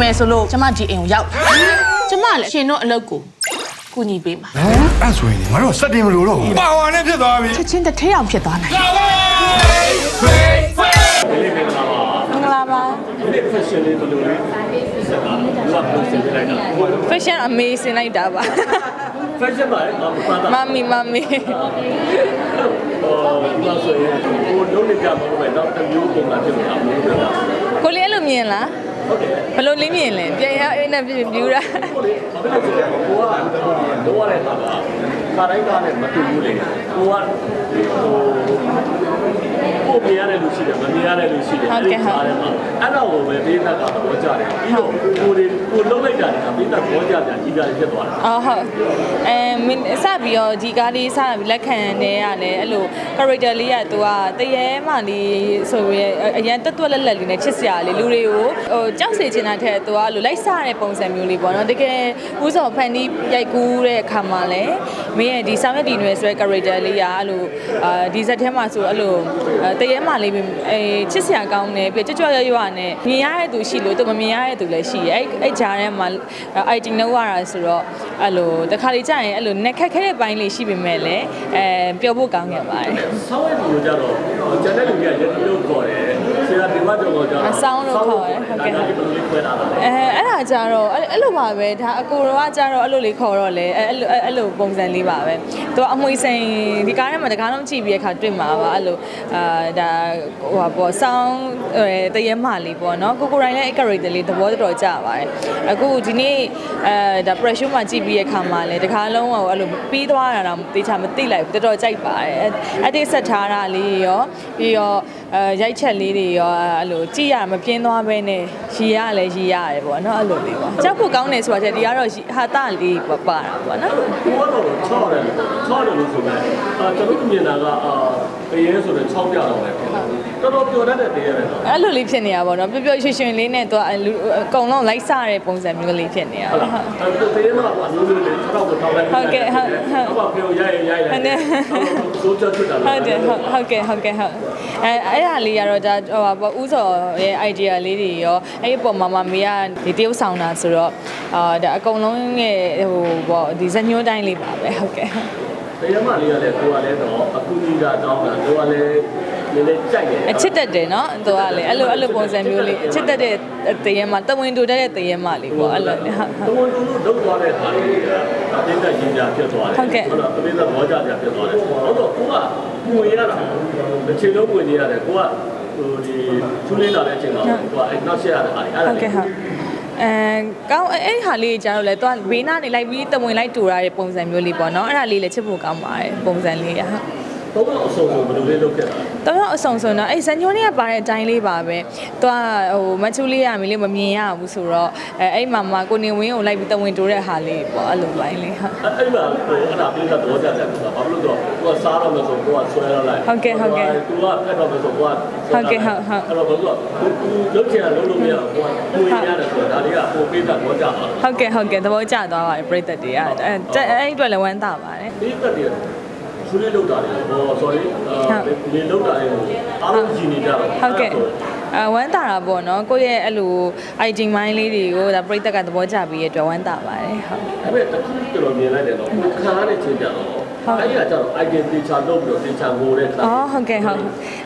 မယ်ဆိုလို့ကျမဒီအိမ်ကိုရောက်ကျမလည်းရှင်တို့အလုပ်ကိုကူညီပေးမှာဟမ်အဲ့ဆိုရင်ငါတို့စက်တင်မလို့တော့ဘူးပါဝါနဲ့ဖြစ်သွားပြီချက်ချင်းတစ်ထဲအောင်ဖြစ်သွားနိုင်တယ်မင်္ဂလာပါဒီ fashion လေးဘယ်လိုလဲစက်တာဘာလို့စင်ပြလိုက်တာ fashion amazing လိုက်တာပါ fashion ပါလေမပါတာမမီမမီဟိုဒီမှာဆိုရင်ဟိုလုံးနေကြမလို့ပဲတော့တစ်မျိုးပုံစံဖြစ်နေတာမဟုတ်ဘူးလားကိုလေးအဲ့လို မြင်လားဟုတ်တယ်ဘယ်လိုလေးမြင်လဲပြန်ရအိမ်နဲ့ပြပြူတာဟိုလေဘာဖြစ်လို့ဆိုတော့ကိုကတော့ရတဲ့ဟာကခါတိုင်းကားနဲ့မတူဘူးလေကိုကဟိုကို မြင်ရတဲ့လူရှိတယ်မမြင်ရတဲ့လူရှိတယ်အဲ့တော့ကိုပဲပေးတာကတော့ကြားတယ်ပြီးတော့ကိုတွေကိုလုံးလိုက်တာကပေးတာဘောကြပြန်ကြီးကြဖြစ်သွားတာအော်ဟုတ်အဲမင်းစပြီးတော့ဒီကားလေးစပြီးလက်ခံနေရတယ်အဲ့လို character လေးကသူကတရေမှလေးဆိုရဲအရန်တက်တွက်လက်လက်လေးနဲ့ချစ်စရာလေးလူတွေကိုဟိုကြောက်စေချင်တာထက်သူကအဲ့လိုလိုက်စားတဲ့ပုံစံမျိုးလေးပေါ့နော်တကယ်ဦးစော်ဖန်ဒီရိုက်ကူးတဲ့အခါမှာလည်းမင်းရဲ့ဒီဆောင်ရွက်ဒီနွယ်ဆိုတဲ့ character လေးကအဲ့လိုအာဒီဇက်ထဲမှာဆိုအဲ့လိုတရေမှလေးအဲချစ်စရာကောင်းတယ်ပြီးကြွကြွရွရွနဲ့မြင်ရတဲ့သူရှိလို့သူမမြင်ရတဲ့သူလည်းရှိရဲ့အဲ့အဲ့ဂျားထဲမှာ IT နှုတ်ရတာဆိုတော့အဲ့လိုတခါလေကြာရင်အဲ့လိုနက်ခက်ခဲတဲ့ပိုင်းလေးရှိပေမဲ့လည်းအဲပျော်ဖို့ကောင်းခဲ့ပါတယ်ဆောင်းရည်ကိုကြတော့ကျန်တဲ့လူတွေကရည်လို့ခေါ်တယ်ဆရာဒီမတော်ကိုကြတော့ဒါကြီးဘယ်လိုလေးခွဲတာလဲအဲအဲ့ဒါကြတော့အဲ့အဲ့လိုပါပဲဒါအကိုတော့ကြတော့အဲ့လိုလေးခေါ်တော့လေအဲ့အဲ့လိုအဲ့လိုပုံစံလေးပါပဲသူကအမွှေးစိန်ဒီကားထဲမှာတကားလုံးကြည့်ပြီးတဲ့အခါတွေ့မှာပါအဲ့လိုအာဒါဟိုပါပေါ့ဆောင်းအဲတရဲမလေးပေါ့နော်ကိုကိုရိုင်းလည်းအဲ့ character လေးသဘောတော်ကြပါတယ်အခုဒီနေ့အဲဒါ pressure မှာကြည့်ပြီးတဲ့အခါမှာလည်းတကားလုံးဟိုအဲ့လိုပြီးသွားတာတော့တေချာမသိလိုက်ဘူးတော်တော်ကြိုက်ပါတယ်အဲ့ဒီဆက်ထားတာလေးရောပြီးတော့အဲရိုက်ချက်လေးတွေရောအဲ့လိုကြည့်ရမပြင်းသွားပဲနဲ့ရီရလည်းရီရတယ်ပေါ့နော်အဲ့လိုလေးပေါ့ကြောက်ဖို့ကောင်းတယ်ဆိုတာချက်ဒီကတော့ဟာတလေးပါပါတာပေါ့နော်ကိုကတော့ချော့တယ်ချော့တယ်လို့ဆိုမယ်အာကျွန်တော်မြင်တာကအာတရေဆိုတော့6ပြတော့ပဲတော်တော်ပြောတတ်တဲ့တရေပဲနော်အဲ့လိုလေးဖြစ်နေတာပေါ့နော်ပျော်ပျော်ရွှင်ရွှင်လေးနဲ့သူကအလူအကုန်လုံးလိုက်စားတဲ့ပုံစံမျိုးလေးဖြစ်နေတာဟုတ်ဟုတ်လားအဲ့တရေမှာကအမျိုးမျိုးလေး6တော့ထောက်လိုက်ဘာပြောရိုက်ရိုက်လိုက်ဆိုကြထွက်တာဟုတ်တယ်ဟုတ်ဟုတ်ကဲ့ဟုတ်ကဲ့ဟုတ်အဲအဲ့ဒါလေးကတော့ဒါဟိုပါပေါ့ဥစော်ရဲ့ idea လေးတွေရောအဲ့ဒီပုံမှာမမေကဒီတရုပ်ဆောင်တာဆိုတော့အာဒါအကုန်လုံးရဲ့ဟိုပေါ့ဒီဇညွှန်းတိုင်းလေးပါပဲဟုတ်ကဲ့ တရေမလေးကလည်းကိုကလည်းတော့အခုကြီးကတောင်းတာကိုကလည်းနည်းနည်းကြိုက်တယ်အချစ်တက်တယ်နော်သူကလေအဲ့လိုအဲ့လိုပုံစံမျိုးလေးအချစ်တက်တဲ့တရေမတဝင်းတူတက်တဲ့တရေမလေးပေါ့အဲ့လိုလေဟုတ်တဝန်တူလို့လောက်သွားတဲ့ဟာလေးကတိတ်တက်ရင်ကြဖြစ်သွားတယ်ဟုတ်လားတိတ်တက်ဘောကြပြဖြစ်သွားတယ်ဟုတ်တော့ကိုကဝင်ရတာတစ်ချိန်လုံးဝင်နေရတယ်ကိုကဟိုဒီချူးလေးလာတဲ့အချိန်မှာကိုကအဲ့နောက်ဆက်ရတဲ့ဟာလေးအဲ့ဒါဟုတ်ကဲ့ဟုတ် အဲကောင်းအဲ့အဲ့ဟာလေးကြာတော့လေသူကဘေးနားနေလိုက်ပြီးတဝင်လိုက်တူရတဲ့ပုံစံမျိုးလေးပေါ့နော်အဲ့ဒါလေးလည်းချစ်ဖို့ကောင်းပါတယ်ပုံစံလေးရဟုတ် တော့အဆုံဆုံဘယ်လိုလေးလုပ်ခဲ့တာတော့အဆောင်ဆုံးတော့အဲ့ဇန်ညိုလေးကပါတဲ့အတိုင်းလေးပါပဲသူကဟိုမချူလေးရမလေးမမြင်ရဘူးဆိုတော့အဲအဲ့မှာမှကိုနေဝင်းကိုလိုက်ပြီးတဝင်တူတဲ့ဟာလေးပေါ့အဲ့လိုပိုင်းလေးဟုတ်အဲ့မှာဟိုအဲ့ဒါပြတဲ့ဘောကြတယ်ဆိုတာဘာလို့လဲဆိုတော့ကိုကစားတော့မယ်ဆိုကိုကဆွဲရလိုက်ဟုတ်ကဲ့ဟုတ်ကဲ့သူကဖက်တော့မယ်ဆိုကိုကဟုတ်ကဲ့ဟုတ်ဟုတ်အဲ့တော့ဘာလို့လုတ်ချင်တာလုတ်လို့မရဘူးကိုကကိုရတယ်ဆိုတာဒါလေးကဟိုပေးတာဘောကြပါဟုတ်ကဲ့ဟုတ်ကဲ့သဘောကျသွားပါတယ်ပြိသက်တွေကအဲအဲ့အဲ့အတွက်လည်းဝမ်းသာပါတယ်ဒီတက်တ ယ်ချူလေးလောက်တာလေဟော sorry လေလောက်တာလေအားလုံးကြည်နေကြတော့ဟုတ်ကဲ့အဝမ်းသာတာပေါ့နော်ကိုယ့်ရဲ့အဲ့လို IT mind လေးတွေကိုဒါပြိသက်ကသဘောကျပြီးရတဲ့အတွက်ဝမ်းသာပါတယ်ဟုတ်ဒါပေမဲ့တခုကျွန်တော်မြင်လိုက်တယ်တော့ကိုခံရတဲ့ချင်းကြတော့ အဲ့ဒီကကျတော့ identity ချလုပ်ပြီးတော့တင်ချငိုတဲ့ခါအော်ဟုတ်ကဲ့ဟုတ်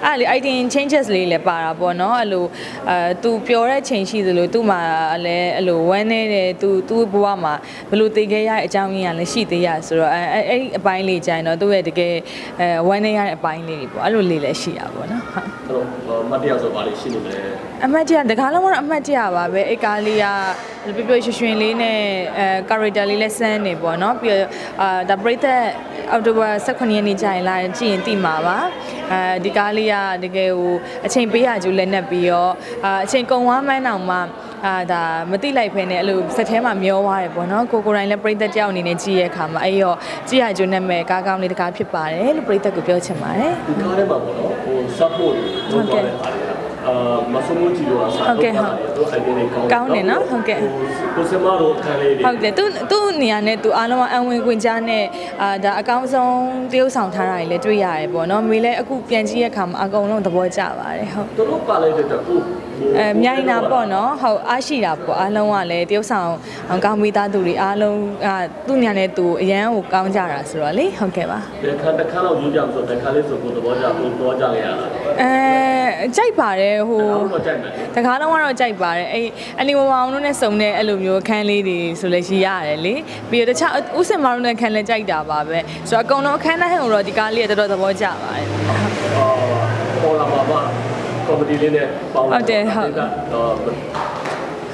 အဲ့လေ IT changes လေးလည်းပါတာပေါ့နော်အဲ့လိုအဲသူပျော်တဲ့ချိန်ရှိသလိုသူ့မှာလည်းအဲ့လိုဝမ်းနေတဲ့သူသူ့ဘဝမှာဘယ်လိုတည်ခဲ့ရတဲ့အကြောင်းရင်းကလည်းရှိသေးရဆိုတော့အဲအဲ့ဒီအပိုင်းလေးကြိုင်တော့သူ့ရဲ့တကယ်အဲဝမ်းနေရတဲ့အပိုင်းလေးတွေပေါ့အဲ့လိုလေးလည်းရှိရပါပေါ့နော်ဟုတ် အဲ့တော့မတရားဆိုပါလိမ့်ရှိနေတယ်အမတ်ကြီးကတကားလုံးကတော့အမတ်ကြီးပါပဲအဲ့ကားလေးကပြပြရွှင်ရွှင်လေးနဲ့အဲ character လေးလည်းစမ်းနေပေါ့နော်ပြီးတော့အာဒါပရိသတ်အောက်တိုဘာ18ရက်နေ့ကြာရင်လာကြည့်ရင်သိမှာပါအဲဒီကားလေးကတကယ်ဟိုအချိန်ပေးရကျူလက်နဲ့ပြီးတော့အာအချိန်ကုန်သွားမှန်းအောင်မှ အာဒါမတိလိုက်ဖ ೇನೆ အဲ့လိုစက်ထဲမှာမျောသွားတယ်ပေါ့နော်ကိုကိုတိုင်းလည်းပရိသတ်တယောက်အနေနဲ့ကြည့်ရတဲ့အခါမှာအဲ့ရောကြည့်ရကျူနဲ့မဲ့ကားကောင်းလေးတကားဖြစ်ပါတယ်လို့ပရိသတ်ကိုပြောချင်ပါတယ်ဒီကားထဲမှာပေါ့နော်ဟို support လုပ်သွားတဲ့အားတွေအာမဆုမိုးကြီးတို့ကစားတော့သူ identity ကောင်းကိုစမတို့ခံလေးတွေဟုတ်တယ်သူသူ့နေရာနဲ့သူအားလုံးကအံဝင်ခွင့်ကြားနဲ့အာဒါအကောင်းဆုံးတရုပ်ဆောင်ထားတာတွေလည်းတွေ့ရတယ်ပေါ့နော်မေလည်းအခုပြန်ကြည့်ရခါမှာအကုန်လုံးသဘောကျပါတယ်ဟုတ်သူတို့ပါလိုက်တဲ့ကိုအဲမြိုင်တာပေါ့နော်ဟုတ်အားရှိတာပေါ့အားလုံးကလည်းတရုတ်ဆောင်ကောင်းမိသားသူတွေအားလုံးကသူ့ညာနဲ့သူအရန်ကိုကောင်းကြတာဆိုတော့လေဟုတ်ကဲ့ပါဒီခါတစ်ခါတော့ယူကြဆိုတစ်ခါလေးဆိုကိုသဘောကျကိုတော့ကြခဲ့ရတာအဲကြိုက်ပါတယ်ဟိုအားတော့ကြိုက်မယ် တကားလုံးကတော့ကြိုက်ပါတယ်အဲ့အနီမမောင်တို့နဲ့စုံတဲ့အဲ့လိုမျိုးအခန်းလေးတွေဆိုလည်းရှိရတယ်လေပြီးတော့တခြားဥစင်မောင်တို့နဲ့ခန်းလည်းကြိုက်တာပါပဲဆိုတော့အကုန်လုံးအခန်းတိုင်းကိုတော့ဒီကားလေးကတော်တော်သဘောကျပါတယ်ပေါ်လာပါပါကော်မတီလေးနဲ့ပေါင်းတော့ဟုတ်တယ်ဟုတ်တော့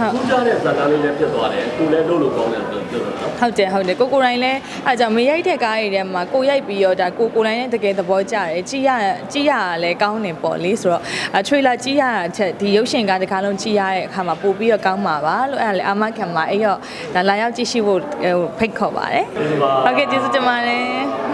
ဟုတ်ထူးခြားတဲ့ဇာတ်ကားလေးလည်းဖြစ်သွားတယ်သူလည်းလို့လို့ကောင်းတယ်ပြောပြောတာနော်ဟုတ်တယ်ဟုတ်တယ်ကိုကိုတိုင်းလဲအဲကြောင့်မရိုက်တဲ့ကားတွေထဲမှာကိုရိုက်ပြီးတော့ဒါကိုကိုတိုင်းနဲ့တကယ်သဘောကျတယ်ကြည်ရကြည်ရတာလည်းကောင်းတယ်ပေါ့လေဆိုတော့အထရေလာကြည်ရတာချက်ဒီရုပ်ရှင်ကားတစ်ခါလုံးကြည်ရတဲ့အခါမှာပို့ပြီးတော့ကောင်းမှာပါလို့အဲ့ဒါလေအာမခံမှာအဲ့တော့ဒါလာရောက်ကြည့်ရှိဖို့ဟိုဖိတ်ခေါ်ပါတယ်ဒီမှာဟုတ်ကဲ့ကျေးဇူးတင်ပါတယ်